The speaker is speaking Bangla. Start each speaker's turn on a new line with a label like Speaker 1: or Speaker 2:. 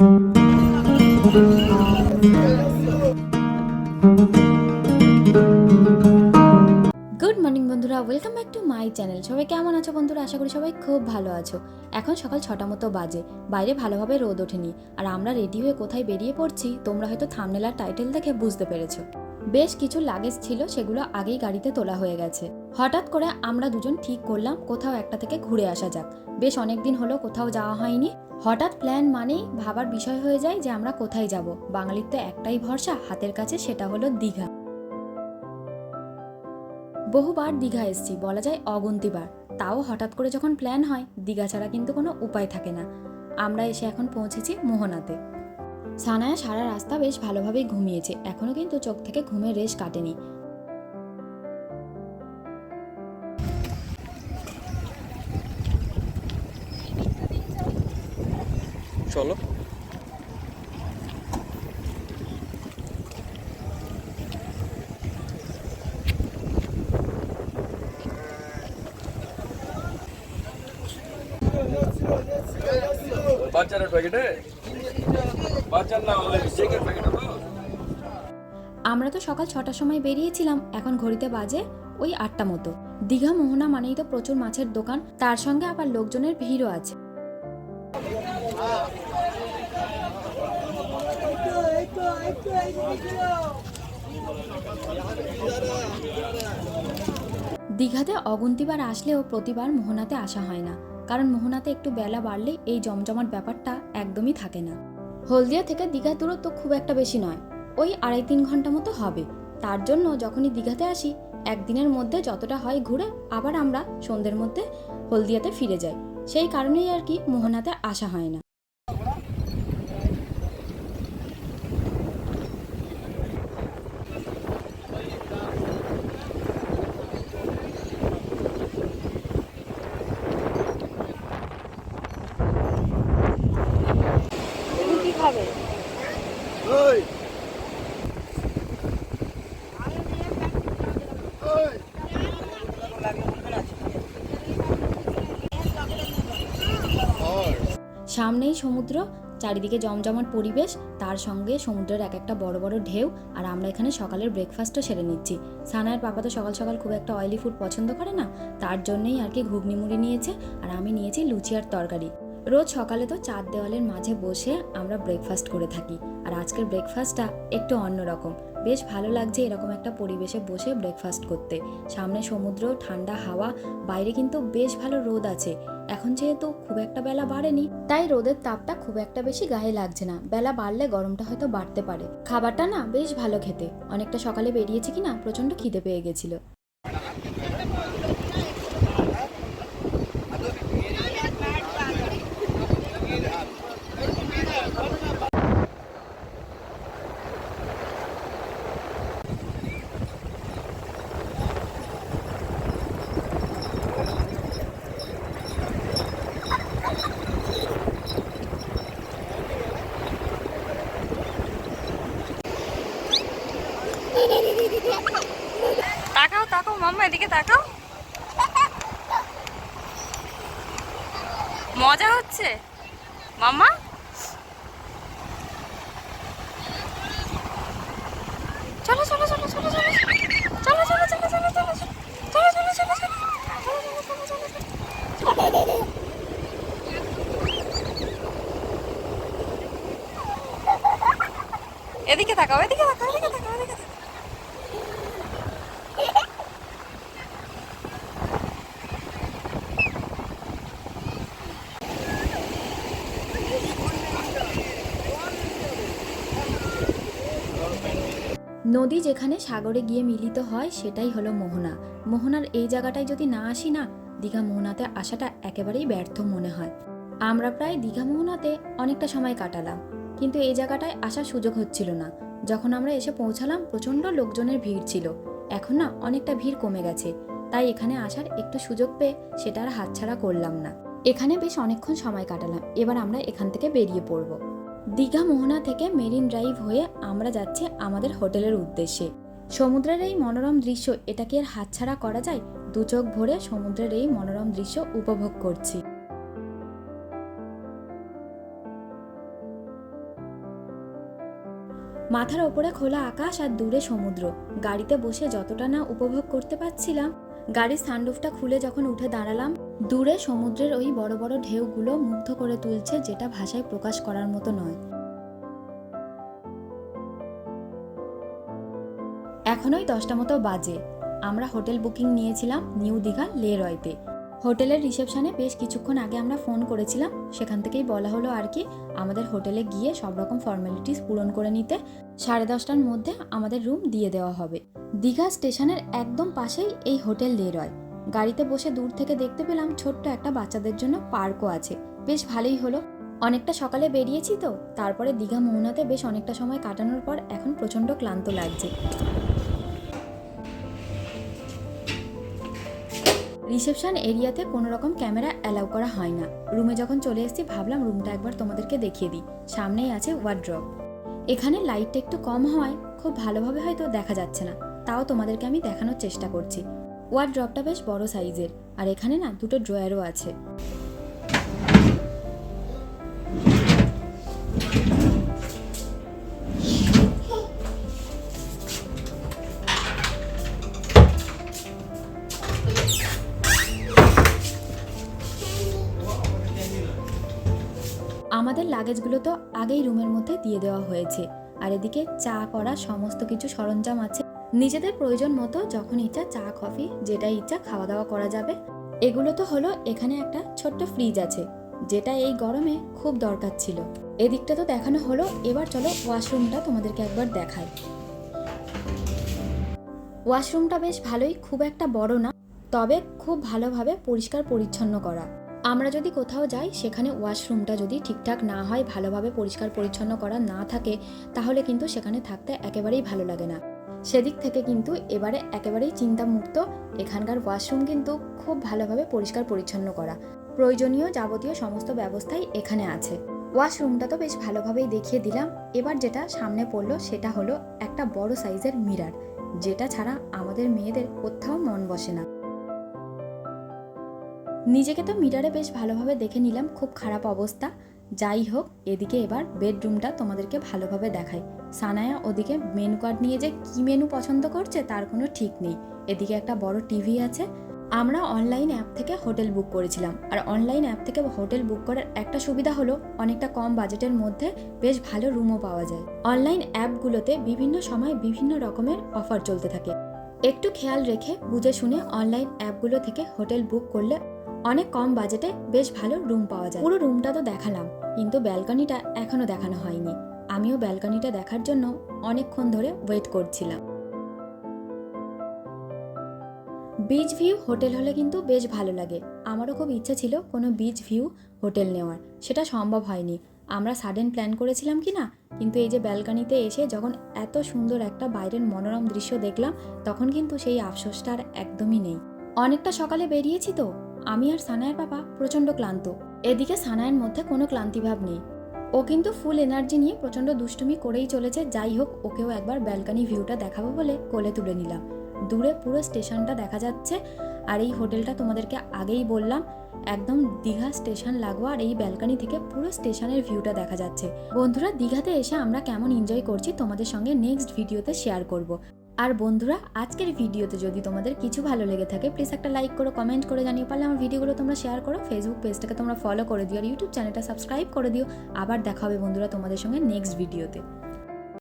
Speaker 1: গুড মর্নিং বন্ধুরা। Welcome back to my channel সবাই কেমন আছো বন্ধুরা? আশা করি সবাই খুব ভালো আছো। এখন সকাল ছটা মতো বাজে। বাইরে ভালোভাবে রোদ ওঠেনি। আর আমরা রেডি হয়ে কোথায় বেরিয়ে পড়ছি, তোমরা হয়তো থামনেলার টাইটেল দেখে বুঝতে পেরেছ। বেশ কিছু লাগেজ ছিল, সেগুলো আগেই গাড়িতে তোলা হয়ে গেছে। হঠাৎ করে আমরা দুজন ঠিক করলাম, কোথাও একটা থেকে ঘুরে আসা যাক। বেশ অনেক দিন হলো কোথাও যাওয়া হয়নি। হঠাৎ প্ল্যান মানেই ভাবার বিষয় হয়ে যায় যে আমরা কোথায় যাব। বাঙালির তো একটাই ভরসা, হাতের কাছে সেটা হলো দীঘা। বহুবার দীঘা এসছি, বলা যায় অগুন্তিবার। তাও হঠাৎ করে যখন প্ল্যান হয়, দীঘা ছাড়া কিন্তু কোনো উপায় থাকে না। আমরা এসে এখন পৌঁছেছি মোহনাতে। সানায়া সারা রাস্তা বেশ ভালোভাবেই ঘুমিয়েছে। এখনও কিন্তু চোখ থেকে ঘুমের রেশ কাটেনি।
Speaker 2: চলো। বাচ্চারা প্যাকেটে বাচ্চার না হলে চেকের প্যাকেট তো
Speaker 1: আমরা তো সকাল ছটার সময় বেরিয়েছিলাম, এখন ঘড়িতে বাজে ওই আটটা মতো। দীঘা মোহনা মানেই তো প্রচুর মাছের দোকান, তার সঙ্গে আবার লোকজনের ভিড়ও আছে। দীঘাতে অগুন্তিবার আসলেও প্রতিবার মোহনাতে আসা হয় না, কারণ মোহনাতে একটু বেলা বাড়লেই এই জমজমাট ব্যাপারটা একদমই থাকে না। হলদিয়া থেকে দীঘা দূরত্ব খুব একটা বেশি নয়। ওই আড়াই তিন ঘণ্টা মতো হবে। তার জন্য যখনই দীঘাতে আসি, একদিনের মধ্যে যতটা হয় ঘুরে আবার আমরা সন্ধ্যের মধ্যে হলদিয়াতে ফিরে যাই। সেই কারণেই আর কি মোহনাতে আসা হয় না। খাবে সামনেই সমুদ্র চারিদিকে জমজমাট পরিবেশ তার সঙ্গে সমুদ্রের এক একটা বড় বড় ঢেউ আর আমরা এখানে সকালের ব্রেকফাস্টও সেরে নিচ্ছি। সানায়ের পাপা তো সকাল সকাল খুব একটা অয়েলি ফুড পছন্দ করে না তার জন্যই আর কি ঘুগনি মুড়ি নিয়েছে আর আমি নিয়েছি লুচি আর তরকারি। রোজ সকালে তো চার দেওয়ালের মাঝে বসে আমরা ব্রেকফাস্ট করে থাকি। আর আজকের ব্রেকফাস্টটা একটু অন্যরকম বেশ ভালো লাগছে এরকম একটা পরিবেশে বসে ব্রেকফাস্ট করতে। সামনে সমুদ্র, ঠান্ডা হাওয়া, বাইরে কিন্তু বেশ ভালো রোদ আছে। এখন যেহেতু খুব একটা বেলা বাড়েনি, তাই রোদের তাপটা খুব একটা বেশি গায়ে লাগছে না। বেলা বাড়লে গরমটা হয়তো বাড়তে পারে। খাবারটা না বেশ ভালো খেতে। অনেকটা সকালে বেরিয়েছি কিনা প্রচণ্ড খিদে পেয়ে গেছিল
Speaker 3: তাকাও তাকাও মাম্মা এদিকে তাকাও মজা হচ্ছে মাম্মা চলো চলো চলো চলো চলো চলো চলো চলো চলো চলো চলো চলো চলো এদিকে তাকাও এদিকে তাকাও এদিকে তাকাও এদিকে তাকাও
Speaker 1: নদী যেখানে সাগরে গিয়ে মিলিত হয়, সেটাই হলো মোহনা। মোহনার এই জায়গাটায় যদি না আসি না, দীঘা মোহনাতে আসাটা একেবারেই ব্যর্থ মনে হয়। আমরা প্রায় দীঘা মোহনাতে অনেকটা সময় কাটালাম, কিন্তু এই জায়গাটায় আসার সুযোগ হচ্ছিল না। যখন আমরা এসে পৌঁছালাম, প্রচণ্ড লোকজনের ভিড় ছিল। এখন না অনেকটা ভিড় কমে গেছে, তাই এখানে আসার একটু সুযোগ পেয়ে সেটা আর হাতছাড়া করলাম না। এখানে বেশ অনেকক্ষণ সময় কাটালাম, এবার আমরা এখান থেকে বেরিয়ে পড়ব। দীঘা মোহনা থেকে মেরিন ড্রাইভ হয়ে আমরা যাচ্ছি আমাদের হোটেলের উদ্দেশ্যে। সমুদ্রের এই মনোরম দৃশ্য, এটা কি আর হাতছাড়া করা যায়? দু চোখ ভরে সমুদ্রের এই মনোরম দৃশ্য উপভোগ করছি। মাথার ওপরে খোলা আকাশ আর দূরে সমুদ্র। গাড়িতে বসে যতটা না উপভোগ করতে পারছিলাম গাড়ির সানরুফটা খুলে যখন উঠে দাঁড়ালাম, দূরে সমুদ্রের ওই বড় বড় ঢেউগুলো মুগ্ধ করে তুলছে যেটা ভাষায় প্রকাশ করার মতো নয়। এখনোই দশটা মতো বাজে। আমরা হোটেল বুকিং নিয়েছিলাম নিউ দীঘা লে রয়তে হোটেলের রিসেপশনে বেশ কিছুক্ষণ আগে আমরা ফোন করেছিলাম। সেখান থেকেই বলা হলো আর কি, আমাদের হোটেলে গিয়ে সব রকম ফর্মালিটিস পূরণ করে নিতে সাড়ে দশটার মধ্যে আমাদের রুম দিয়ে দেওয়া হবে। দীঘা স্টেশনের একদম পাশেই এই হোটেল লে রয়। গাড়িতে বসে দূর থেকে দেখতে পেলাম ছোট্ট একটা বাচ্চাদের জন্য পার্কও আছে। বেশ ভালোই হলো। অনেকটা সকালে বেরিয়েছি তো, তারপরে দীঘা মোহনাতে বেশ অনেকটা সময় কাটানোর পর এখন প্রচণ্ড ক্লান্ত লাগছে। রিসেপশন এরিয়াতে কোনো রকম ক্যামেরা অ্যালাউ করা হয় না। রুমে যখন চলে এসেছি, ভাবলাম রুমটা একবার তোমাদেরকে দেখিয়ে দিই। সামনেই আছে ওয়ার্ড্রপ। এখানে লাইটটা একটু কম হয় খুব ভালোভাবে হয়তো দেখা যাচ্ছে না। তাও তোমাদেরকে আমি দেখানোর চেষ্টা করছি। ওয়ার ড্রপটা বেশ বড় সাইজের আর এখানে না দুটো ড্রয়ারও আছে। লাগেজগুলো তো আগেই রুমের মধ্যে দিয়ে দেওয়া হয়েছে। আর এদিকে চা করা সমস্ত কিছু সরঞ্জাম আছে। নিজেদের প্রয়োজন মতো যখন ইচ্ছা চা কফি যেটা ইচ্ছা খাওয়া দাওয়া করা যাবে। এগুলো তো হলো এখানে একটা ছোট্ট ফ্রিজ আছে, যেটা এই গরমে খুব দরকার ছিল। এদিকটা তো দেখানো হলো, এবার চলো ওয়াশরুমটা তোমাদেরকে একবার দেখাই। ওয়াশরুমটা বেশ ভালোই, খুব একটা বড় না, তবে খুব ভালোভাবে পরিষ্কার পরিচ্ছন্ন করা। আমরা যদি কোথাও যাই, সেখানে ওয়াশরুমটা যদি ঠিকঠাক না হয়, ভালোভাবে পরিষ্কার পরিচ্ছন্ন করা না থাকে, তাহলে কিন্তু সেখানে থাকতে একেবারেই ভালো লাগে না। সেদিক থেকে কিন্তু এবারে একেবারেই চিন্তামুক্ত। এখানকার ওয়াশরুম কিন্তু খুব ভালোভাবে পরিষ্কার পরিচ্ছন্ন করা। প্রয়োজনীয় যাবতীয় সমস্ত ব্যবস্থাই এখানে আছে। ওয়াশরুমটা তো বেশ ভালোভাবেই দেখিয়ে দিলাম। এবার যেটা সামনে পড়ল, সেটা হলো একটা বড় সাইজের মিরার, যেটা ছাড়া আমাদের মেয়েদের কোথাও মন বসে না। নিজেকে তো মিটারে বেশ ভালোভাবে দেখে নিলাম, খুব খারাপ অবস্থা। যাই হোক, এদিকে এবার বেডরুমটা তোমাদেরকে ভালোভাবে দেখাই। সানায়া ওদিকে মেনু কার্ড নিয়ে যে কি মেনু পছন্দ করছে তার কোনো ঠিক নেই। এদিকে একটা বড় টিভি আছে। আমরা অনলাইন অ্যাপ থেকে হোটেল বুক করেছিলাম। আর অনলাইন অ্যাপ থেকে হোটেল বুক করার একটা সুবিধা হলো, অনেকটা কম বাজেটের মধ্যে বেশ ভালো রুমও পাওয়া যায়। অনলাইন অ্যাপগুলোতে বিভিন্ন সময় বিভিন্ন রকমের অফার চলতে থাকে। একটু খেয়াল রেখে বুঝে শুনে অনলাইন অ্যাপগুলো থেকে হোটেল বুক করলে অনেক কম বাজেটে বেশ ভালো রুম পাওয়া যায়। পুরো রুমটা তো দেখালাম, কিন্তু ব্যালকনিটা এখনও দেখানো হয়নি। আমিও ব্যালকনিটা দেখার জন্য অনেকক্ষণ ধরে ওয়েট করছিলাম। বিচ ভিউ হোটেল হলে কিন্তু বেশ ভালো লাগে। আমারও খুব ইচ্ছা ছিল কোনো বিচ ভিউ হোটেল নেওয়ার। সেটা সম্ভব হয়নি। আমরা সাডেন প্ল্যান করেছিলাম কি না? কিন্তু এই যে ব্যালকনিতে এসে যখন এত সুন্দর একটা বাইরের মনোরম দৃশ্য দেখলাম, তখন কিন্তু সেই আফসোসটা আর একদমই নেই। অনেকটা সকালে বেরিয়েছি তো। আমি আর সানায়ের বাবা প্রচণ্ড ক্লান্ত। এদিকে সানায়ের মধ্যে কোনো ক্লান্তিভাব নেই। ও কিন্তু ফুল এনার্জি নিয়ে প্রচণ্ড দুষ্টুমি করেই চলেছে, যাই হোক ওকেও একবার ব্যালকনি ভিউটা দেখাবো বলে কোলে তুলে নিলাম। দূরে পুরো স্টেশনটা দেখা যাচ্ছে, আর এই হোটেলটা তোমাদেরকে আগেই বললাম, একদম দীঘা স্টেশন লাগোয়া, আর এই ব্যালকনি থেকে পুরো স্টেশনের ভিউটা দেখা যাচ্ছে। বন্ধুরা, দীঘাতে এসে আমরা কেমন এনজয় করছি তোমাদের সঙ্গে নেক্সট ভিডিওতে শেয়ার করব। আর বন্ধুরা, আজকের ভিডিওতে যদি তোমাদের কিছু ভালো লেগে থাকে প্লিজ একটা লাইক করো কমেন্ট করে জানিয়ে পারলে আমার ভিডিওগুলো তোমরা শেয়ার করো ফেসবুক পেজটাকে তোমরা ফলো করে দিও আর ইউটিউব চ্যানেলটা সাবস্ক্রাইব করে দিও। আবার দেখা হবে বন্ধুরা তোমাদের সঙ্গে নেক্সট ভিডিওতে